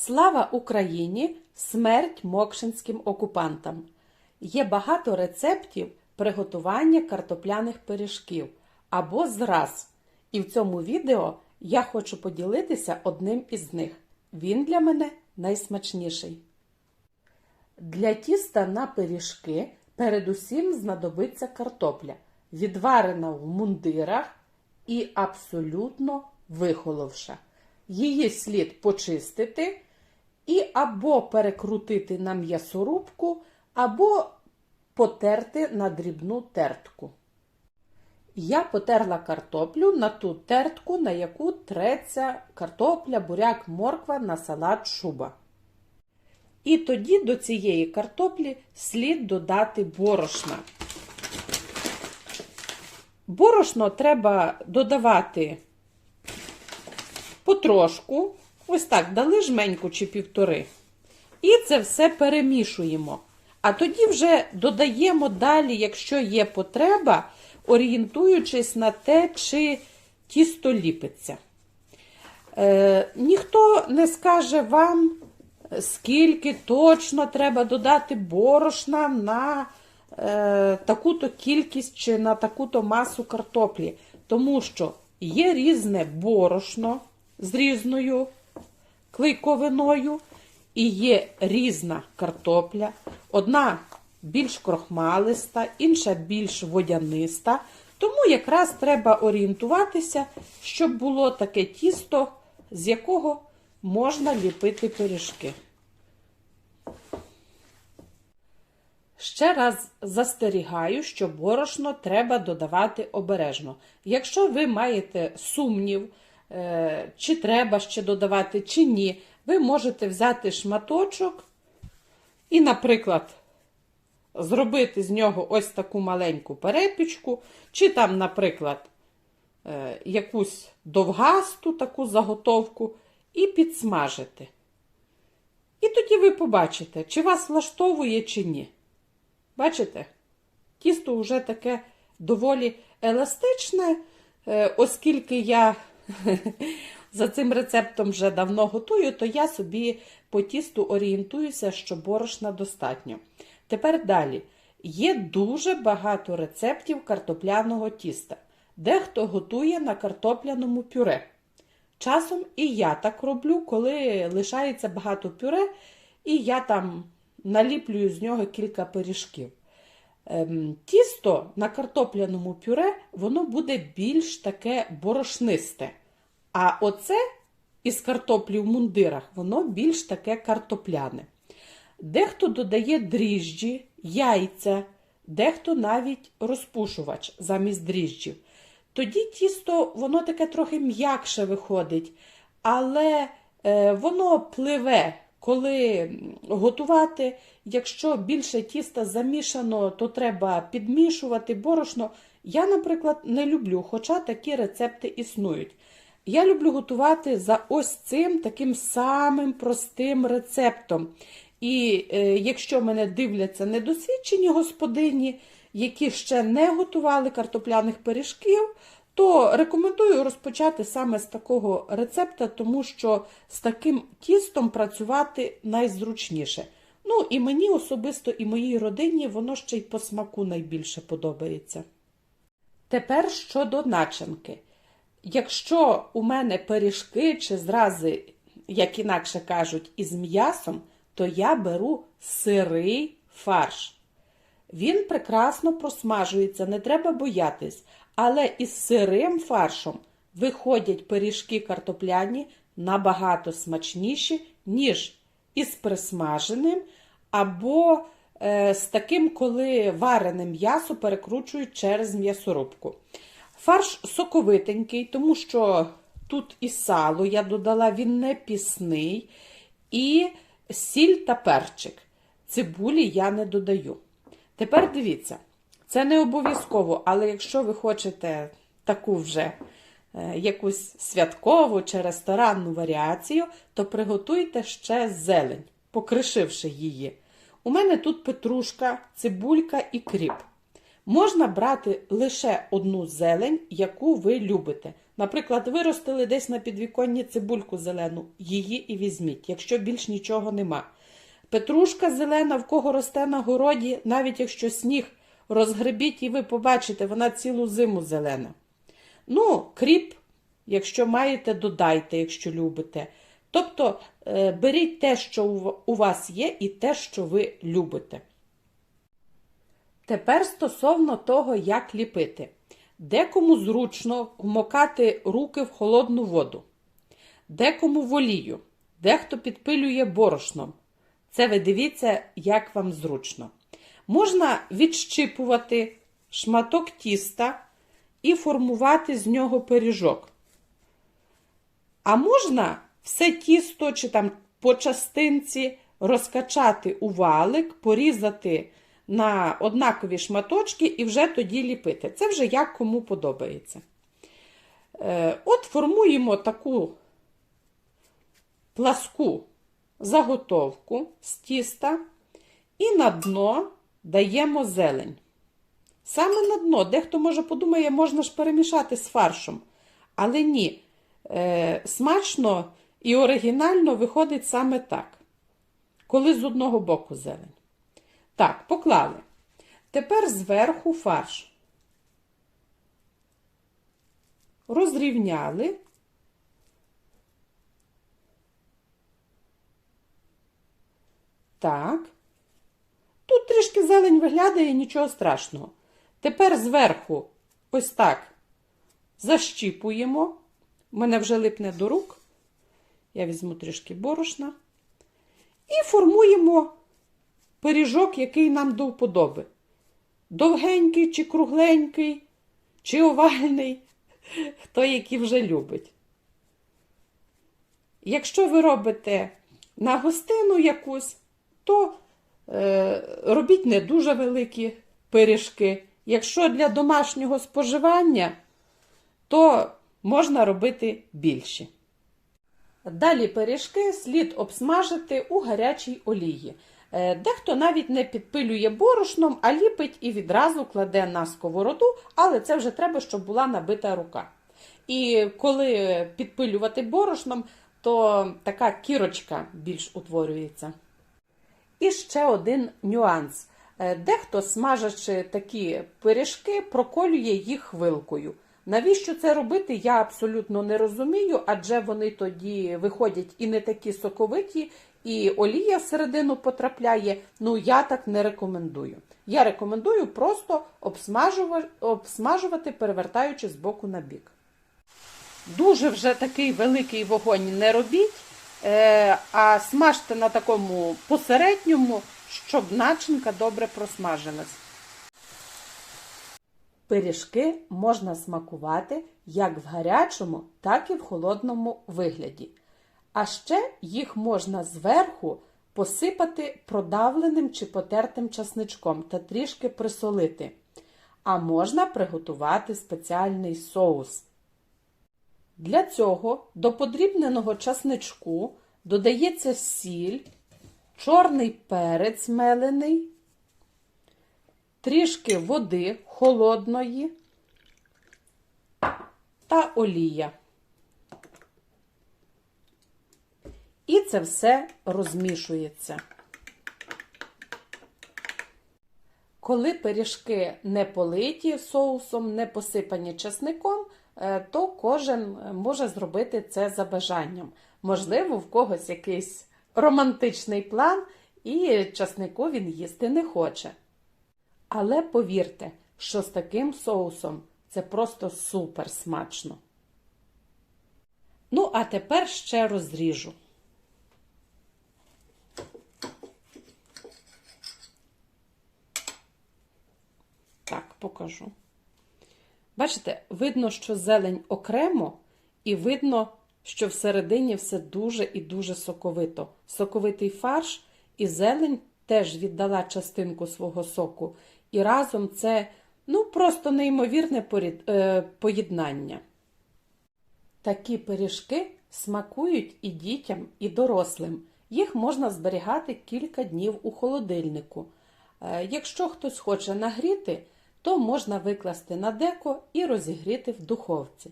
Слава Україні! Смерть мокшинським окупантам! Є багато рецептів приготування картопляних пиріжків або зраз. І в цьому відео я хочу поділитися одним із них. Він для мене найсмачніший. Для тіста на пиріжки передусім знадобиться картопля, відварена в мундирах і абсолютно вихоловша. Її слід почистити і або перекрутити на м'ясорубку, або потерти на дрібну тертку. Я потерла картоплю на ту тертку, на яку треться картопля, буряк, морква на салат шуба. І тоді до цієї картоплі слід додати борошна. Борошно треба додавати потрошку, ось так, дали жменьку чи півтори. І це все перемішуємо. А тоді вже додаємо далі, якщо є потреба, орієнтуючись на те, чи тісто ліпиться. Е, ніхто не скаже вам, скільки точно треба додати борошна на е, таку-то кількість чи на таку-то масу картоплі. Тому що є різне борошно з різною клейковиною, і є різна картопля. Одна більш крохмалиста, інша більш водяниста. Тому якраз треба орієнтуватися, щоб було таке тісто, з якого можна ліпити пиріжки. Ще раз застерігаю, що борошно треба додавати обережно. Якщо ви маєте сумнів, чи треба ще додавати, чи ні, ви можете взяти шматочок і, наприклад, зробити з нього ось таку маленьку перепічку, чи там, наприклад, е, якусь довгасту таку заготовку, і підсмажити. І тоді ви побачите, чи вас влаштовує, чи ні. Бачите? Тісто вже таке доволі еластичне, е, оскільки я за цим рецептом вже давно готую, то я собі по тісту орієнтуюся, що борошна достатньо. Тепер далі. Є дуже багато рецептів картопляного тіста. Дехто готує на картопляному пюре. Часом і я так роблю, коли лишається багато пюре, і я там наліплюю з нього кілька пиріжків. Ем, тісто на картопляному пюре воно буде більш таке борошнисте. А оце із картоплі в мундирах, воно більш таке картопляне. Дехто додає дріжджі, яйця, дехто навіть розпушувач замість дріжджів. Тоді тісто воно таке трохи м'якше виходить, але е, воно пливе, коли готувати. Якщо більше тіста замішано, то треба підмішувати борошно. Я, наприклад, не люблю, хоча такі рецепти існують. Я люблю готувати за ось цим таким самим простим рецептом. І е, якщо мене дивляться недосвідчені господині, які ще не готували картопляних пиріжків, то рекомендую розпочати саме з такого рецепта, тому що з таким тістом працювати найзручніше. Ну, і мені особисто, і моїй родині воно ще й по смаку найбільше подобається. Тепер щодо начинки. Якщо у мене пиріжки чи зрази, як інакше кажуть, із м'ясом, то я беру сирий фарш. Він прекрасно просмажується, не треба боятись, але із сирим фаршом виходять пиріжки картопляні набагато смачніші, ніж із присмаженим, або е, з таким, коли варене м'ясо перекручують через м'ясорубку. Фарш соковитенький, тому що тут і сало я додала, він не пісний, і сіль та перчик. Цибулі я не додаю. Тепер дивіться, це не обов'язково, але якщо ви хочете таку вже е, якусь святкову чи ресторанну варіацію, то приготуйте ще зелень, покришивши її. У мене тут петрушка, цибулька і кріп. Можна брати лише одну зелень, яку ви любите. Наприклад, виростили десь на підвіконні цибульку зелену, її і візьміть, якщо більш нічого нема. Петрушка зелена, в кого росте на городі, навіть якщо сніг розгребіть, і ви побачите, вона цілу зиму зелена. Ну, кріп, якщо маєте, додайте, якщо любите. Тобто е, беріть те, що у вас є, і те, що ви любите. Тепер стосовно того, як ліпити. Декому зручно вмокати руки в холодну воду, декому в олію, дехто підпилює борошном. Це ви дивіться, як вам зручно. Можна відщипувати шматок тіста і формувати з нього пиріжок. А можна все тісто чи там по частинці розкачати у валик, порізати на однакові шматочки і вже тоді ліпити. Це вже як кому подобається. Е, От формуємо таку пласку заготовку з тіста і на дно даємо зелень. Саме на дно, дехто може подумає, можна ж перемішати з фаршем. Але ні, е, смачно і оригінально виходить саме так, коли з одного боку зелень. Так, поклали. Тепер зверху фарш. Розрівняли. Так. Тут трішки зелень виглядає, нічого страшного. Тепер зверху ось так защіпуємо. У мене вже липне до рук. Я візьму трішки борошна. І формуємо пиріжок, який нам до вподоби. Довгенький, чи кругленький, чи овальний, хто який вже любить. Якщо ви робите на гостину якусь, то е, робіть не дуже великі пиріжки. Якщо для домашнього споживання, то можна робити більші. Далі пиріжки слід обсмажити у гарячій олії. Е, Дехто навіть не підпилює борошном, а ліпить і відразу кладе на сковороду, але це вже треба, щоб була набита рука. І коли підпилювати борошном, то така кірочка більш утворюється. І ще один нюанс. Е, Дехто, смажачи такі пиріжки, проколює їх вилкою. Навіщо це робити, я абсолютно не розумію, адже вони тоді виходять і не такі соковиті, і олія всередину потрапляє. Ну, я так не рекомендую. Я рекомендую просто обсмажувати, обсмажувати перевертаючи з боку на бік. Дуже вже такий великий вогонь не робіть, а смажте на такому посередньому, щоб начинка добре просмажилась. Пиріжки можна смакувати як в гарячому, так і в холодному вигляді. А ще їх можна зверху посипати продавленим чи потертим часничком та трішки присолити. А можна приготувати спеціальний соус. Для цього до подрібненого часничку додається сіль, чорний перець мелений, трішки води холодної та олія. І це все розмішується. Коли пиріжки не политі соусом, не посипані часником, то кожен може зробити це за бажанням. Можливо, в когось якийсь романтичний план, і часнику він їсти не хоче. Але повірте, що з таким соусом це просто супер смачно. Ну, а тепер ще розріжу. Так, покажу. Бачите, видно, що зелень окремо, і видно, що всередині все дуже і дуже соковито. Соковитий фарш і зелень теж віддала частинку свого соку. І разом це ну, просто неймовірне е, поєднання. Такі пиріжки смакують і дітям, і дорослим. Їх можна зберігати кілька днів у холодильнику. Е, якщо хтось хоче нагріти, то можна викласти на деко і розігріти в духовці.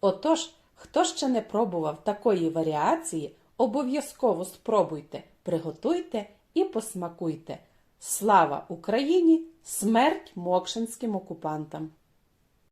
Отож, хто ще не пробував такої варіації, обов'язково спробуйте, приготуйте і посмакуйте. Слава Україні! Смерть мокшинським окупантам!